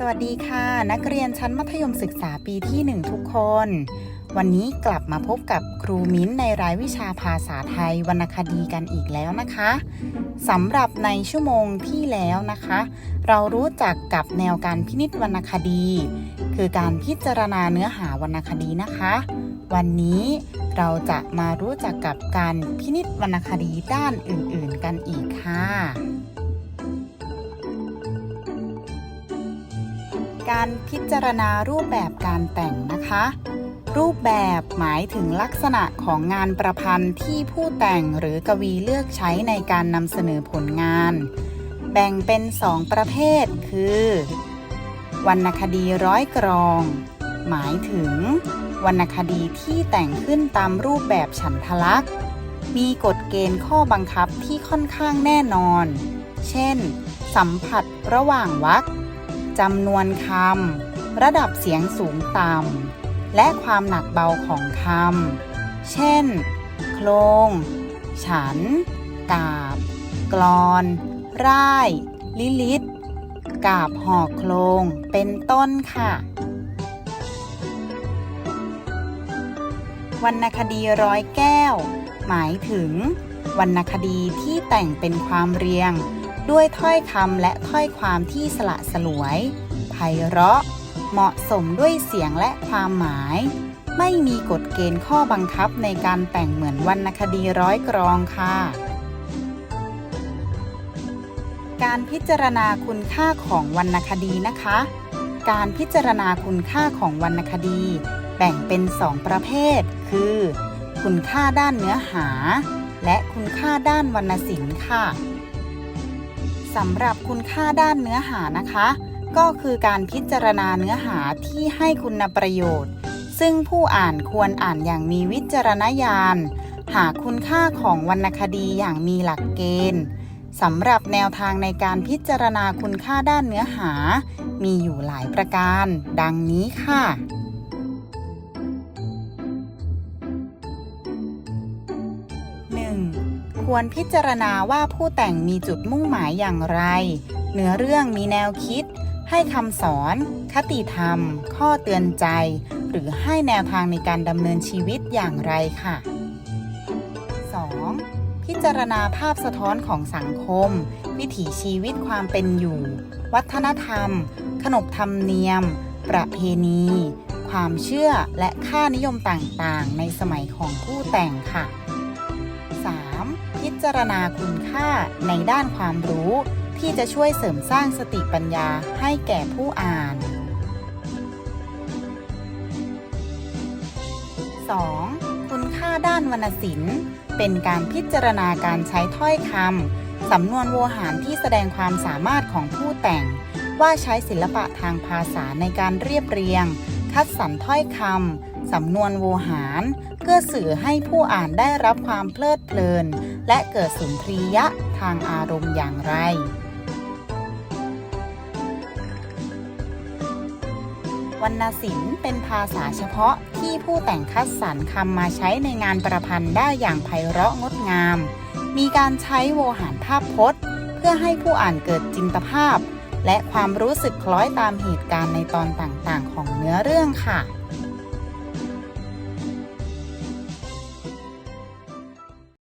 สวัสดีค่ะ นักเรียนชั้นมัธยมศึกษาปีที่ 1 ทุกคน วันนี้กลับมาพบกับครูมิ้นในรายวิชาภาษาไทยวรรณคดีกันอีกแล้วนะคะสำหรับในชั่วโมงที่แล้วนะคะ เรารู้จักกับแนวการพินิจวรรณคดี คือการพิจารณาเนื้อหาวรรณคดีนะคะ วันนี้เราจะมารู้จักกับการพินิจวรรณคดีด้านอื่น ๆ กันอีกค่ะ การพิจารณารูปแบบการแต่งนะคะ รูปแบบหมายถึงลักษณะของงานประพันธ์ที่ผู้แต่งหรือกวีเลือกใช้ในการนำเสนอผลงาน แบ่งเป็นสองประเภทคือ วรรณคดีร้อยกรอง หมายถึง วรรณคดีที่แต่งขึ้นตามรูปแบบฉันทลักษณ์ มีกฎเกณฑ์ข้อบังคับที่ค่อนข้างแน่นอน เช่น สัมผัสระหว่างวรรค จำนวนคำ ระดับเสียงสูงต่ำ และความหนักเบาของคำ เช่น โครง ฉัน กาบ กรอน ร่าย ลิลิตกาบห่อโครง เป็นต้นค่ะ วรรณคดีร้อยแก้ว หมายถึง วรรณคดีที่แต่งเป็นความเรียง ด้วยถ้อยคำและถ้อยความที่สละสลวยไพเราะ เหมาะสมด้วยเสียงและความหมาย ไม่มีกฎเกณฑ์ข้อบังคับในการแต่งเหมือนวรรณคดีร้อยกรองค่ะ การพิจารณาคุณค่าของวรรณคดีนะคะ การพิจารณาคุณค่าของวรรณคดี แบ่งเป็นสองประเภท คือ คุณค่าด้านเนื้อหา และคุณค่าด้านวรรณศิลป์ค่ะ สำหรับคุณค่าด้านเนื้อหานะคะ ก็คือการพิจารณาเนื้อหาที่ให้คุณประโยชน์ ซึ่งผู้อ่านควรอ่านอย่างมีวิจารณญาณ หาคุณค่าของวรรณคดีอย่างมีหลักเกณฑ์สำหรับแนวทางในการพิจารณาคุณค่าด้านเนื้อหา มีอยู่หลายประการ ดังนี้ค่ะ ควรพิจารณาว่าผู้แต่งมีจุดมุ่งหมายอย่างไร เนื้อเรื่องมีแนวคิด ให้คำสอน คติธรรม ข้อเตือนใจ หรือให้แนวทางในการดำเนินชีวิตอย่างไรค่ะ 2. พิจารณาภาพสะท้อนของสังคม วิถีชีวิตความเป็นอยู่ วัฒนธรรม ขนบธรรมเนียม ประเพณี ความเชื่อและค่านิยมต่างๆ ในสมัยของผู้แต่งค่ะ 3. พิจารณาคุณค่าในด้านความรู้ ที่จะช่วยเสริมสร้างสติปัญญาให้แก่ผู้อ่าน 2. คุณค่าด้านวรรณศิลป์ เป็นการพิจารณาการใช้ถ้อยคำสำนวนโวหารที่แสดงความสามารถของผู้แต่ง ว่าใช้ศิลปะทางภาษาในการเรียบเรียง คัดสรรถ้อยคำสำนวนโวหาร พื่อสื่อให้ผู้อ่านได้รับความเพลิดเพลิน และเกิดสุนทรียะทางอารมณ์อย่างไร วรรณศิลป์เป็นภาษาเฉพาะที่ผู้แต่งคัดสรรคำมาใช้ในงานประพันธ์ได้อย่างไพเราะงดงาม มีการใช้โวหารภาพพจน์ เพื่อให้ผู้อ่านเกิดจินตภาพ และความรู้สึกคล้อยตามเหตุการณ์ในตอนต่างๆ ของเนื้อเรื่องค่ะ